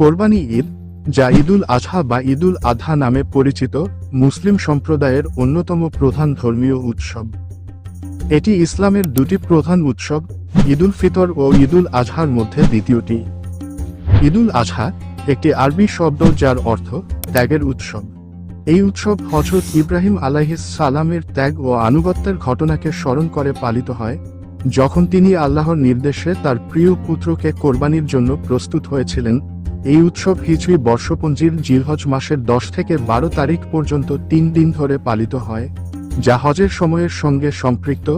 কোরবানি ঈদ, যা ঈদুল আজহা বা ঈদুল আধা নামে পরিচিত মুসলিম সম্প্রদায়ের অন্যতম প্রধান ধর্মীয় উৎসব। এটি ইসলামের দুটি প্রধান উৎসব, ঈদুল ফিতর ও ঈদুল আজহার মধ্যে দ্বিতীয়টি। ঈদুল আজহা একটি আরবি শব্দ যার অর্থ ত্যাগের উৎসব। এই উৎসব হজরত ইব্রাহিম আলাইহিস সালামের ত্যাগ ও আনুগত্যের ঘটনাকে স্মরণ করে পালিত হয়, যখন তিনি আল্লাহর নির্দেশে তার প্রিয় পুত্রকে কোরবানির জন্য প্রস্তুত হয়েছিলেন এই উৎসব হিজরি বর্ষপঞ্জির জিলহজ মাসের দশ থেকে বারো তারিখ পর্যন্ত তিন দিন ধরে পালিত হয়, যা হজের সময়ের সঙ্গে সম্পৃক্ত,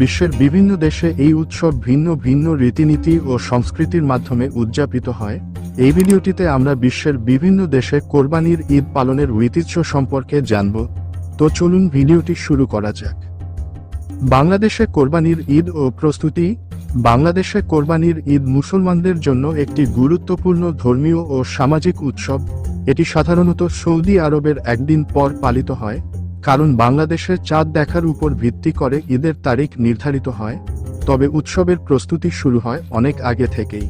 বিশ্বের বিভিন্ন দেশে এই উৎসব ভিন্ন ভিন্ন রীতিনীতি ও সংস্কৃতির মাধ্যমে উদযাপিত হয়। এই ভিডিওটিতে আমরা বিশ্বের বিভিন্ন দেশে কোরবানির ঈদ পালনের ঐতিহ্য সম্পর্কে জানব। তো চলুন ভিডিওটি শুরু করা যাক। বাংলাদেশে কোরবানির ঈদ ও প্রস্তুতি বাংলাদেশে কোরবানির ঈদ মুসলমানদের জন্য একটি গুরুত্বপূর্ণ ধর্মীয় ও সামাজিক উৎসব। এটি সাধারণত সৌদি আরবের একদিন পর পালিত হয়, কারণ বাংলাদেশে চাঁদ দেখার উপর ভিত্তি করে ঈদের তারিখ নির্ধারিত হয়। তবে উৎসবের প্রস্তুতি শুরু হয় অনেক আগে থেকেই।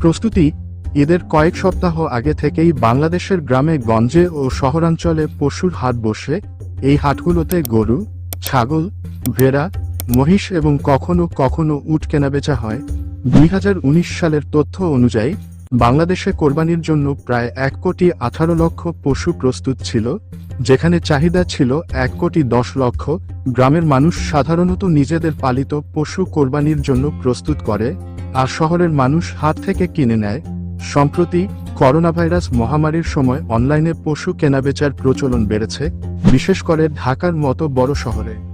প্রস্তুতি ঈদের কয়েক সপ্তাহ আগে থেকেই বাংলাদেশের গ্রামে, গঞ্জে ও শহরাঞ্চলে পশুর হাট বসে। এই হাটগুলোতে গরু, ছাগল, ভেড়া মহিষ এবং কখনো কখনো উট কেনাবেচা হয়। দুই হাজার উনিশ সালের তথ্য অনুযায়ী, বাংলাদেশে কোরবানির জন্য প্রায় এক কোটি আঠারো লক্ষ পশু প্রস্তুত ছিল, যেখানে চাহিদা ছিল এক কোটি দশ লক্ষ। গ্রামের মানুষ সাধারণত নিজেদের পালিত পশু কোরবানির জন্য প্রস্তুত করে, আর শহরের মানুষ হাত থেকে কিনে নেয়। সম্প্রতি করোনাভাইরাস মহামারীর সময় অনলাইনে পশু কেনাবেচার প্রচলন বেড়েছে, বিশেষ করে ঢাকার মতো বড় শহরে।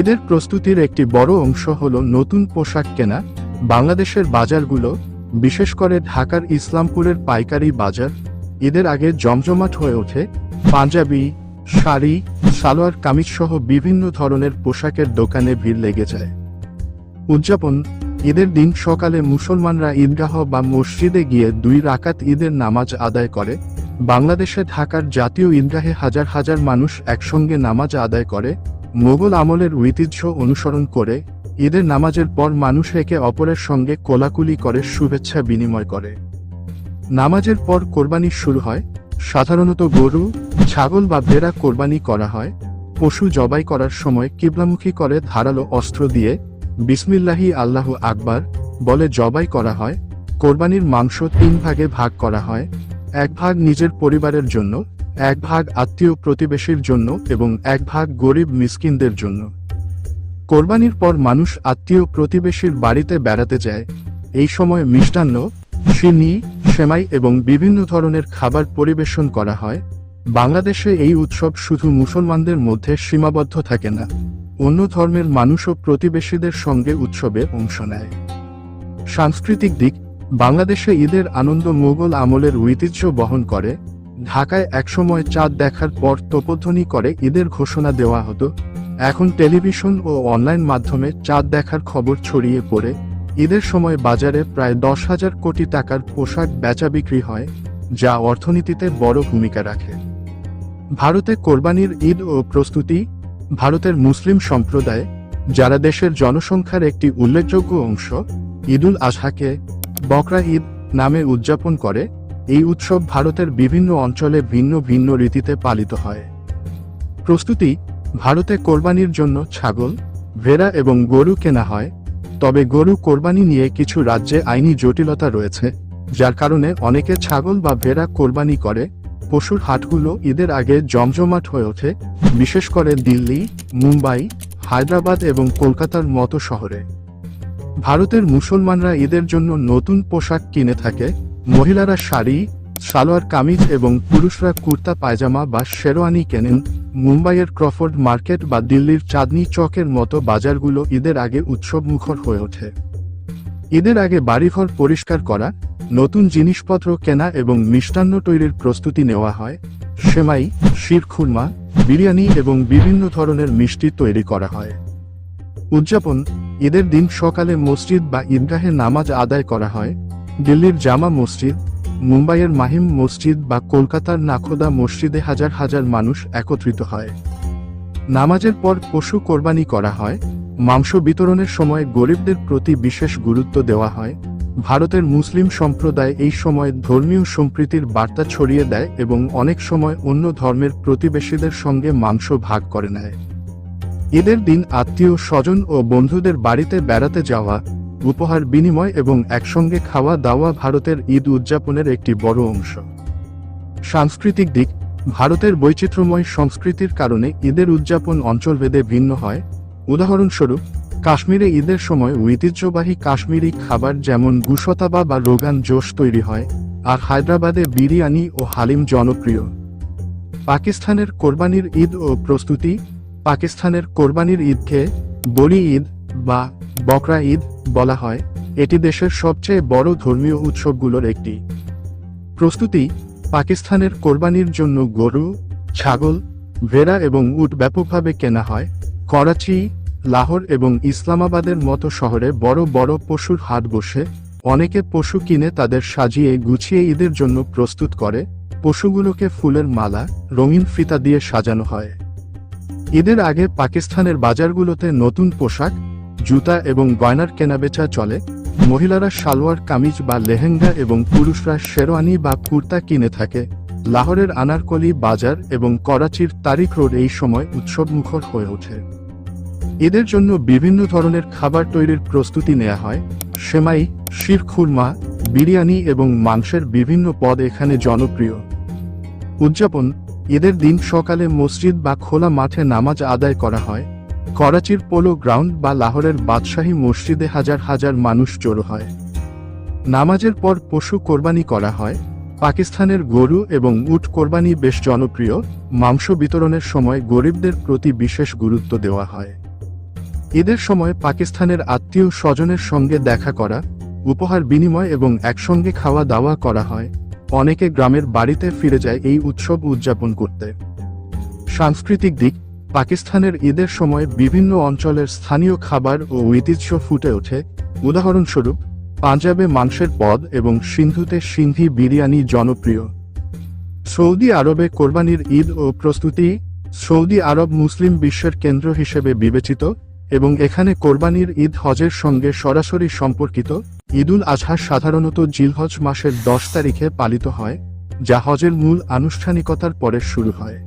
ঈদের প্রস্তুতির একটি বড় অংশ হল নতুন পোশাক কেনা, বাংলাদেশের বাজারগুলো, বিশেষ করে ঢাকার ইসলামপুরের পাইকারি বাজার ঈদের আগে জমজমাট হয়ে ওঠে, পাঞ্জাবি, শাড়ি, সালোয়ার কামিজ সহ বিভিন্ন ধরনের পোশাকের দোকানে ভিড় লেগে যায়। উদযাপন ঈদের দিন সকালে মুসলমানরা ঈদগাহ বা মসজিদে গিয়ে দুই রাকাত ঈদের নামাজ আদায় করে, বাংলাদেশে ঢাকার জাতীয় ঈদগাহে হাজার হাজার মানুষ একসঙ্গে নামাজ আদায় করে মোগল আমলের ঐতিহ্য অনুসরণ করে ঈদের নামাজের পর মানুষ একে অপরের সঙ্গে কোলাকুলি করে, শুভেচ্ছা বিনিময় করে। নামাজের পর কোরবানি শুরু হয়। সাধারণত গরু, ছাগল বা ভেড়া কোরবানি করা হয়। পশু জবাই করার সময় কিবলামুখী করে ধারালো অস্ত্র দিয়ে বিসমিল্লাহি আল্লাহ আকবার বলে জবাই করা হয়। কোরবানির মাংস তিন ভাগে ভাগ করা হয়। এক ভাগ নিজের পরিবারের জন্য এক ভাগ আত্মীয় প্রতিবেশীর জন্য এবং এক ভাগ গরিব মিসকিনদের জন্য। কোরবানির পর মানুষ আত্মীয় প্রতিবেশীর বাড়িতে বেড়াতে যায়। এই সময় মিষ্টান্ন সিন্নি সেমাই এবং বিভিন্ন ধরনের খাবার পরিবেশন করা হয়। বাংলাদেশে এই উৎসব শুধু মুসলমানদের মধ্যে সীমাবদ্ধ থাকে না, অন্য ধর্মের মানুষও প্রতিবেশীদের সঙ্গে উৎসবে অংশ নেয়। সাংস্কৃতিক দিক, বাংলাদেশে ঈদের আনন্দ মোগল আমলের ঐতিহ্য বহন করে। ঢাকায় একসময় চাঁদ দেখার পর তোপধ্বনি করে ঈদের ঘোষণা দেওয়া হতো। এখন টেলিভিশন ও অনলাইন মাধ্যমে চাঁদ দেখার খবর ছড়িয়ে পড়ে। ঈদের সময় বাজারে প্রায় দশ হাজার কোটি টাকার পোশাক বেচা বিক্রি হয়, যা অর্থনীতিতে বড় ভূমিকা রাখে। ভারতে কোরবানির ঈদ ও প্রস্তুতি, ভারতের মুসলিম সম্প্রদায়, যারা দেশের জনসংখ্যার একটি উল্লেখযোগ্য অংশ, ঈদুল আজহাকে বকরা ঈদ নামে উদযাপন করে এই উৎসব ভারতের বিভিন্ন অঞ্চলে ভিন্ন ভিন্ন রীতিতে পালিত হয়। প্রস্তুতি, ভারতে কোরবানির জন্য ছাগল, ভেড়া এবং গরু কেনা হয়, তবে গরু কোরবানি নিয়ে কিছু রাজ্যে আইনি জটিলতা রয়েছে, যার কারণে অনেকে ছাগল বা ভেড়া কোরবানি করে, পশুর হাটগুলো ঈদের আগে জমজমাট হয়ে ওঠে, বিশেষ করে দিল্লি, মুম্বাই, হায়দ্রাবাদ এবং কলকাতার মতো শহরে। ভারতের মুসলমানরা ঈদের জন্য নতুন পোশাক কিনে থাকে মহিলারা শাড়ি, সালোয়ার কামিজ এবং পুরুষরা কুর্তা, পায়জামা বা শেরওয়ানি কেনেন। মুম্বাইয়ের ক্রফোর্ড মার্কেট বা দিল্লির চাঁদনি চকের মতো বাজারগুলো ঈদের আগে উৎসব মুখর হয়ে ওঠে। ঈদের আগে বাড়িঘর পরিষ্কার করা, নতুন জিনিসপত্র কেনা এবং মিষ্টান্ন তৈরির প্রস্তুতি নেওয়া হয়। সেমাই শিরখুরমা বিরিয়ানি এবং বিভিন্ন ধরনের মিষ্টি তৈরি করা হয়। উদযাপন, ঈদের দিন সকালে মসজিদ বা ঈদগাহে নামাজ আদায় করা হয়। দিল্লির জামা মসজিদ, মুম্বাইয়ের মাহিম মসজিদ বা কলকাতার নাখোদা মসজিদে হাজার হাজার মানুষ একত্রিত হয়। নামাজের পর পশু কোরবানি করা হয়, মাংস বিতরণের সময় গরিবদের প্রতি বিশেষ গুরুত্ব দেওয়া হয়, ভারতের মুসলিম সম্প্রদায় এই সময় ধর্মীয় সম্প্রীতির বার্তা ছড়িয়ে দেয় এবং অনেক সময় অন্য ধর্মের প্রতিবেশীদের সঙ্গে মাংস ভাগ করে নেয়। ঈদের দিন আত্মীয় স্বজন ও বন্ধুদের বাড়িতে বেড়াতে যাওয়া উপহার বিনিময় এবং একসঙ্গে খাওয়া দাওয়া ভারতের ঈদ উদযাপনের একটি বড় অংশ। সাংস্কৃতিক দিক, ভারতের বৈচিত্র্যময় সংস্কৃতির কারণে ঈদের উদযাপন অঞ্চলভেদে ভিন্ন হয়। উদাহরণস্বরূপ, কাশ্মীরে ঈদের সময় ঐতিহ্যবাহী কাশ্মীরি খাবার যেমন গুসতাবা বা রোগান জোশ তৈরি হয়, আর হায়দ্রাবাদে বিরিয়ানি ও হালিম জনপ্রিয়। পাকিস্তানের কোরবানির ঈদ ও প্রস্তুতি, পাকিস্তানের কোরবানির ঈদকে বলি ঈদ বা বকরা ঈদ বলা হয়, এটি দেশের সবচেয়ে বড় ধর্মীয় উৎসবগুলোর একটি। প্রস্তুতি, পাকিস্তানের কোরবানির জন্য গরু, ছাগল, ভেড়া এবং উট ব্যাপকভাবে কেনা হয়। করাচি, লাহোর এবং ইসলামাবাদের মতো শহরে বড় বড় পশুর হাট বসে, অনেকে পশু কিনে তাদের সাজিয়ে গুছিয়ে ঈদের জন্য প্রস্তুত করে, পশুগুলোকে ফুলের মালা, রঙিন ফিতা দিয়ে সাজানো হয়। ঈদের আগে পাকিস্তানের বাজারগুলোতে নতুন পোশাক জুতা এবং গয়নার কেনাবেচা চলে, মহিলারা সালোয়ার, কামিজ বা লেহেঙ্গা এবং পুরুষরা শেরওয়ানি বা কুর্তা কিনে থাকে। লাহোরের আনারকলি বাজার এবং করাচির তারিখ রোড এই সময় উৎসবমুখর হয়ে ওঠে। এদের জন্য বিভিন্ন ধরনের খাবার তৈরির প্রস্তুতি নেওয়া হয়। সেমাই শিরখুরমা বিরিয়ানি এবং মাংসের বিভিন্ন পদ এখানে জনপ্রিয়। উদযাপন, এদের দিন সকালে মসজিদ বা খোলা মাঠে নামাজ আদায় করা হয়। করাচির পোলো গ্রাউন্ড বা লাহোরের বাদশাহী মসজিদে হাজার হাজার মানুষ জড়ো হয়। নামাজের পর পশু কোরবানি করা হয়, পাকিস্তানের গরু এবং উট কোরবানি বেশ জনপ্রিয়, মাংস বিতরণের সময় গরিবদের প্রতি বিশেষ গুরুত্ব দেওয়া হয়। ঈদের সময় পাকিস্তানের আত্মীয় স্বজনের সঙ্গে দেখা করা, উপহার বিনিময় এবং একসঙ্গে খাওয়া দাওয়া করা হয়। অনেকে গ্রামের বাড়িতে ফিরে যায় এই উৎসব উদযাপন করতে। সাংস্কৃতিক দিক পাকিস্তানের ঈদের সময় বিভিন্ন অঞ্চলের স্থানীয় খাবার ও ঐতিহ্য ফুটে ওঠে। উদাহরণস্বরূপ, পাঞ্জাবে মাংসের পদ এবং সিন্ধুতে সিন্ধি বিরিয়ানি জনপ্রিয়। সৌদি আরবে কোরবানির ঈদ ও প্রস্তুতি, সৌদি আরব মুসলিম বিশ্বের কেন্দ্র হিসেবে বিবেচিত এবং এখানে কোরবানির ঈদ হজের সঙ্গে সরাসরি সম্পর্কিত। ঈদুল আজহা সাধারণত জিলহজ মাসের দশ তারিখে পালিত হয়, যা হজের মূল আনুষ্ঠানিকতার পরে শুরু হয়।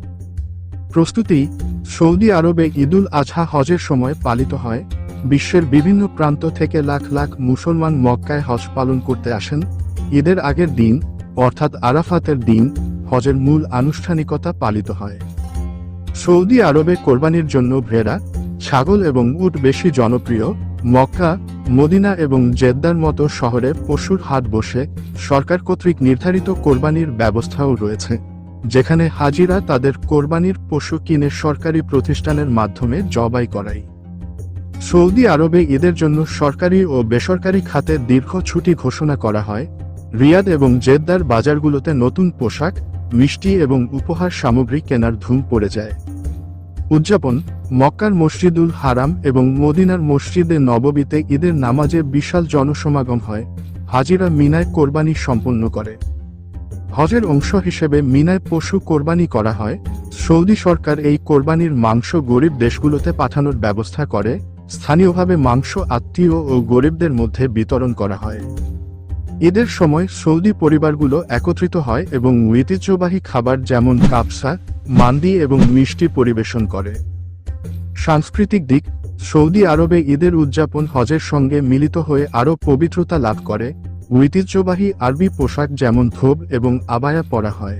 প্রস্তুতি সৌদি আরবে ঈদুল আজহা হজের সময় পালিত হয়। বিশ্বের বিভিন্ন প্রান্ত থেকে লাখ লাখ মুসলমান মক্কায় হজ পালন করতে আসেন। ঈদের আগের দিন, অর্থাৎ আরাফাতের দিন, হজের মূল আনুষ্ঠানিকতা পালিত হয়। সৌদি আরবে কোরবানির জন্য ভেড়া, ছাগল এবং উট বেশি জনপ্রিয়। মক্কা, মদিনা এবং জেদ্দার মতো শহরে পশুর হাট বসে সরকার কর্তৃক নির্ধারিত কোরবানির ব্যবস্থাও রয়েছে। যেখানে হাজিরা তাদের কোরবানির পশু কিনে সরকারি প্রতিষ্ঠানের মাধ্যমে জবাই করায়। সৌদি আরবে ঈদের জন্য সরকারি ও বেসরকারি খাতে দীর্ঘ ছুটি ঘোষণা করা হয়। রিয়াদ এবং জেদ্দার বাজারগুলোতে নতুন পোশাক, মিষ্টি এবং উপহার সামগ্রী কেনার ধুম পড়ে যায়। উদযাপন, মক্কার মসজিদুল হারাম এবং মদিনার মসজিদে নববীতে ঈদের নামাজে বিশাল জনসমাগম হয়। হাজিরা মিনায় কোরবানি সম্পন্ন করে। হজের অংশ হিসেবে মিনায় পশু কোরবানি করা হয়। সৌদি সরকার এই কোরবানির মাংস গরিব দেশগুলোতে পাঠানোর ব্যবস্থা করে, স্থানীয়ভাবে মাংস আত্মীয় ও গরিবদের মধ্যে বিতরণ করা হয়। ঈদের সময় সৌদি পরিবারগুলো একত্রিত হয় এবং ঐতিহ্যবাহী খাবার যেমন কাপসা, মান্দি এবং মিষ্টি পরিবেশন করে। সাংস্কৃতিক দিক, সৌদি আরবে ঈদের উদযাপন হজের সঙ্গে মিলিত হয়ে আরও পবিত্রতা লাভ করে। ঐতিহ্যবাহী আরবি পোশাক যেমন ধোব এবং আবায়া পরা হয়।